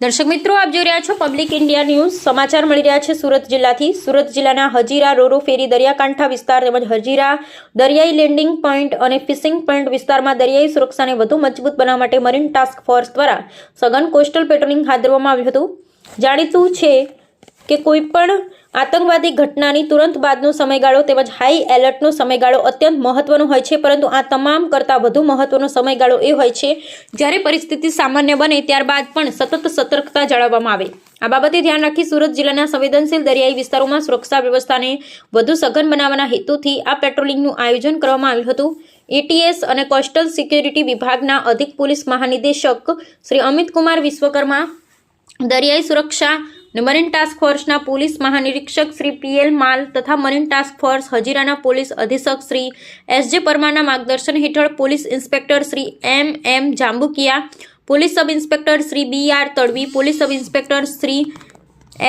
દર્શક મિત્રો, આપ જોઈ રહ્યા છો પબ્લિક ઇન્ડિયા ન્યૂઝ સમાચાર મળી રહ્યા છે સુરત જિલ્લાથી. સુરત જિલ્લાના હજીરા રોરો ફેરી દરિયાકાંઠા વિસ્તાર તેમજ હજીરા દરિયાઈ લેન્ડિંગ પોઈન્ટ અને ફિશિંગ પોઈન્ટ વિસ્તારમાં દરિયાઈ સુરક્ષાને વધુ મજબૂત બનાવવા માટે મરીન ટાસ્ક ફોર્સ દ્વારા સઘન કોસ્ટલ પેટ્રોલિંગ હાથ ધરવામાં આવ્યું હતું. જાણીતું છે કે કોઈ પણ આતંકવાદી ઘટનાની તુરંત બાદનો સમયગાળો તેમજ હાઈ એલર્ટનો સમયગાળો અત્યંત મહત્વનો હોય છે, પરંતુ આ તમામ કરતાં વધુ મહત્વનો સમયગાળો એ હોય છે, જ્યારે પરિસ્થિતિ સામાન્ય બને ત્યારબાદ પણ સતત સતર્કતા જાળવવામાં આવે. આ બાબતે ધ્યાન રાખી સુરત જિલ્લાના સંવેદનશીલ દરિયાઈ વિસ્તારોમાં સુરક્ષા વ્યવસ્થાને વધુ સઘન બનાવવાના હેતુથી આ પેટ્રોલિંગનું આયોજન કરવામાં આવ્યું હતું. એટીએસ અને કોસ્ટલ સિક્યુરિટી વિભાગના અધિક પોલીસ મહાનિદેશક શ્રી અમિત કુમાર વિશ્વકર્મા દરિયાઈ સુરક્ષા મરીન ટાસ્ક ફોર્સના પોલીસ મહાનિરીક્ષક શ્રી પીએલ માલ તથા મરીન ટાસ્ક ફોર્સ હજીરાના પોલીસ અધિક્ષક શ્રી એસ જે પરમારના માર્ગદર્શન હેઠળ police inspector Shri M M Jambukiya, police sub inspector Shri B R Tadvi, police sub inspector Shri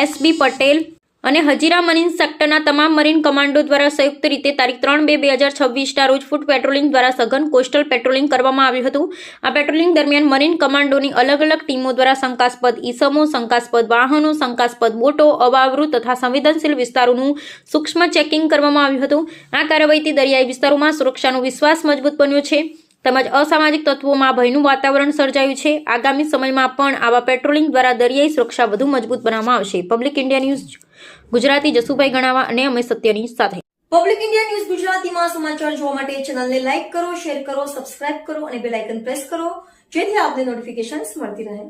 S B Patel અને હજીરા મરીન સેક્ટરના તમામ મરીન કમાન્ડો દ્વારા સંયુક્ત રીતે તારીખ ત્રણ બે બે હજાર છવ્વીસના રોજ ફૂટ પેટ્રોલિંગ દ્વારા સઘન કોસ્ટલ પેટ્રોલિંગ કરવામાં આવ્યું હતું. આ પેટ્રોલિંગ દરમિયાન મરીન કમાન્ડોની અલગ અલગ ટીમો દ્વારા શંકાસ્પદ ઈસમો, શંકાસ્પદ વાહનો, શંકાસ્પદ બોટો, અવાવરૂ તથા સંવેદનશીલ વિસ્તારોનું સૂક્ષ્મ ચેકિંગ કરવામાં આવ્યું હતું. આ કાર્યવાહીથી દરિયાઈ વિસ્તારોમાં સુરક્ષાનો વિશ્વાસ મજબૂત બન્યો છે. તેમજ અસામાજિક તત્વોમાં ભયનું વાતાવરણ સર્જાયું છે. આગામી સમયમાં પણ આવા પેટ્રોલિંગ દ્વારા દરિયાઈ સુરક્ષા વધુ મજબૂત બનાવવામાં આવશે. Public India news Gujarati Jasubhai Ganava અને અમે સત્યની સાથે. પબ્લિક ઇન્ડિયા ન્યૂઝ ગુજરાતીમાં સમાચાર જોવા માટે ચેનલને લાઇક કરો, શેર કરો, સબસ્ક્રાઇબ કરો અને બેલ આઇકન પ્રેસ કરો, જેથી આપને નોટિફિકેશન્સ મળતી રહે.